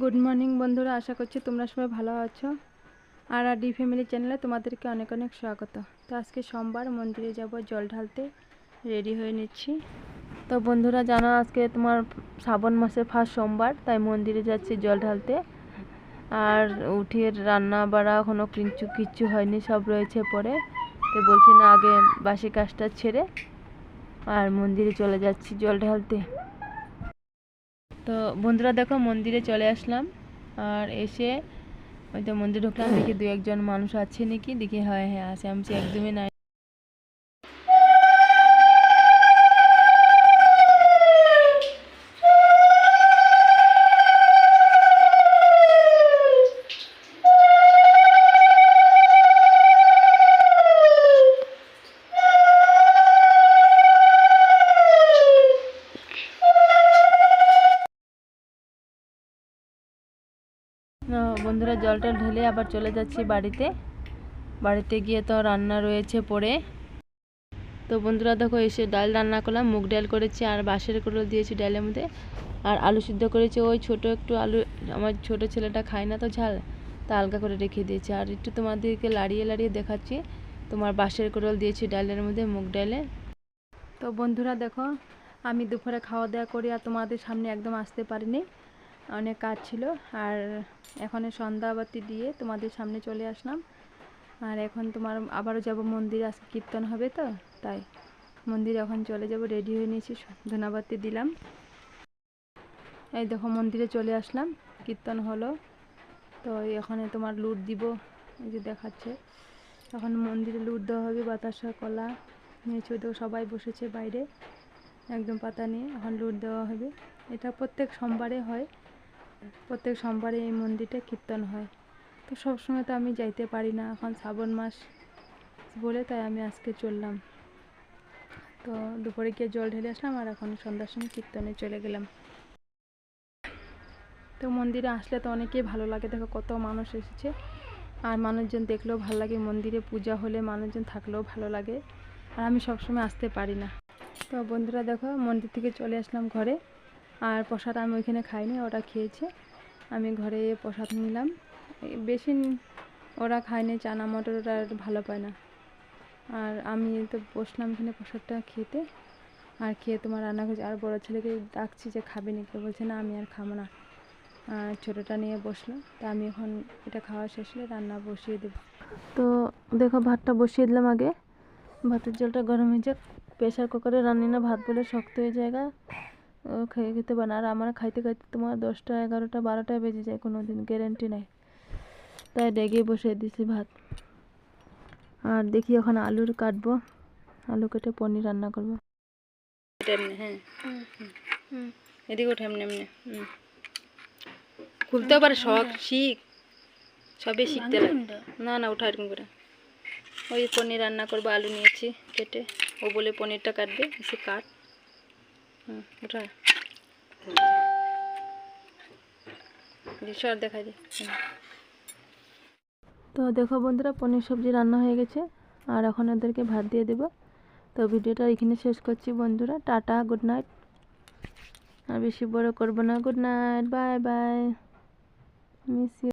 Good morning বন্ধুরা। আশা করছি তোমরা সবাই ভালো আছো। আর আর ডি ফ্যামিলি চ্যানেলে তোমাদেরকে অনেক অনেক স্বাগত। তো আজকে সোমবার, মন্দিরে যাব, জল ঢালতে রেডি হয়ে নিচ্ছি। তো বন্ধুরা, জানো আজকে তোমার শ্রাবণ মাসের ফার্স্ট সোমবার, তাই মন্দিরে যাচ্ছি জল ঢালতে। আর উঠিয়ে রান্না বাড়া এখনও কিচ্ছু কিচ্ছু হয়নি, সব রয়েছে পরে। তো বলছি না, আগে বাসি কাজটা ছেড়ে আর মন্দিরে চলে যাচ্ছি জল ঢালতে। তো বন্ধুরা দেখো, মন্দিরে চলে আসলাম। আর এসে ওই তো মন্দির ঢুকলাম, দেখি দু একজন মানুষ আছে নাকি? দেখি হ্যাঁ হ্যাঁ আছে আমি একদমই নাই। বন্ধুরা জলটা ঢেলে আবার চলে যাচ্ছি বাড়িতে। বাড়িতে গিয়ে তো রান্না রয়েছে পড়ে তো বন্ধুরা দেখো, এসে ডাল রান্না করলাম, মুগ ডাল করেছি আর বাঁশের কুড়ো দিয়েছি ডালের মধ্যে। আর আলু সিদ্ধ করেছি, ওই ছোট একটু আলু, আমার ছোট ছেলেটা খায় না তো ঝাল, তা আলগা করে রেখে দিয়েছি। আর একটু তোমাদেরকে লাড়িয়ে লাড়িয়ে দেখাচ্ছি, তোমার বাঁশের কুড়োল দিয়েছি ডালের মধ্যে মুগ ডালে। তো বন্ধুরা দেখো, আমি দুপুরে খাওয়া দাওয়া করি আর তোমাদের সামনে একদম আসতে পারিনি। অনেক কাজ ছিল আর এখন সন্ধ্যাবাতি দিয়ে তোমাদের সামনে চলে আসলাম। আর এখন তোমার আবারও যাব মন্দিরে, আজকে কীর্তন হবে তো, তাই মন্দিরে এখন চলে যাব রেডি হয়ে নিয়েছি ধনাবাতি দিলাম। এই দেখো মন্দিরে চলে আসলাম, কীর্তন হলো। তো এখানে তোমার লুট দিব, এই যে দেখাচ্ছে। এখন মন্দিরে লুট দেওয়া হবে, বাতাসা, কলা নিয়েছে তো সবাই বসেছে বাইরে, একদম পাতা নিয়ে, এখন লুট দেওয়া হবে। এটা প্রত্যেক সোমবারে হয়। প্রত্যেক সোমবারে এই মন্দিরে কীর্তন হয়। তো সবসময় তো আমি যাইতে পারি না, এখন শ্রাবণ মাস বলে তাই আমি আজকে চললাম। তো দুপুরে গিয়ে জল ঢেলে আসলাম আর এখন সন্ধ্যার সময় কীর্তনে চলে গেলাম। তো মন্দিরে আসলে তো অনেকেই ভালো লাগে, দেখো কত মানুষ এসেছে। আর মানুষজন দেখলেও ভালো লাগে, মন্দিরে পূজা হলে মানুষজন থাকলেও ভালো লাগে। আর আমি সবসময় আসতে পারি না। তো বন্ধুরা দেখো মন্দির থেকে চলে আসলাম ঘরে। আর প্রসাদ আমি ওইখানে খাইনি, ওরা খেয়েছে। আমি ঘরে প্রসাদ নিলাম। বেশি ওরা খায়নি, চানা মটর ওরা ভালো পায় না। আর আমি তো বসলাম এখানে প্রসাদটা খেতে। আর খেয়ে তোমার রান্না করছি আর বড়ো ছেলেকে ডাকছি যে খাবে নাকি বলছে, না, আমি আর খাব না। আর ছোটোটা নিয়ে বসল। তা আমি এখন এটা খাওয়া শেষ হলে রান্না বসিয়ে দেবো। তো দেখো, ভাতটা বসিয়ে দিলাম আগে। ভাতের জলটা গরম হয়ে যাক প্রেশার কুকারে রান্নি না, ভাত বলে শক্ত হয়ে জায়গা খেয়ে খেতে পারে না। আর আমার খাইতে খাইতে তোমার দশটা এগারোটা বারোটায় বেজে যায় কোনো দিন গ্যারেন্টি নাই। তাই ডেগে বসে দিছি ভাত। আর দেখি এখন আলুর কাটবো। আলু কেটে পনির রান্না করব। এমনি হ্যাঁ। এদিকে ওঠে এমনি এমনি হুম। খুলতে পারে শখ শিখ। সবই শিখতে লাগে না না ওঠা এরকম করে? ওই পনির রান্না করব আলু নিয়েছি কেটে। ও বলে পনিরটা কাটবে এসে কাট। দে। তো দেখো বন্ধুরা, পনির সবজি রান্না হয়ে গেছে, আর এখন ওদেরকে ভাত দিয়ে দেবো। তো ভিডিওটা এখানে শেষ করছি বন্ধুরা, টাটা গুড নাইট আর বেশি বড় করব না good night bye bye miss you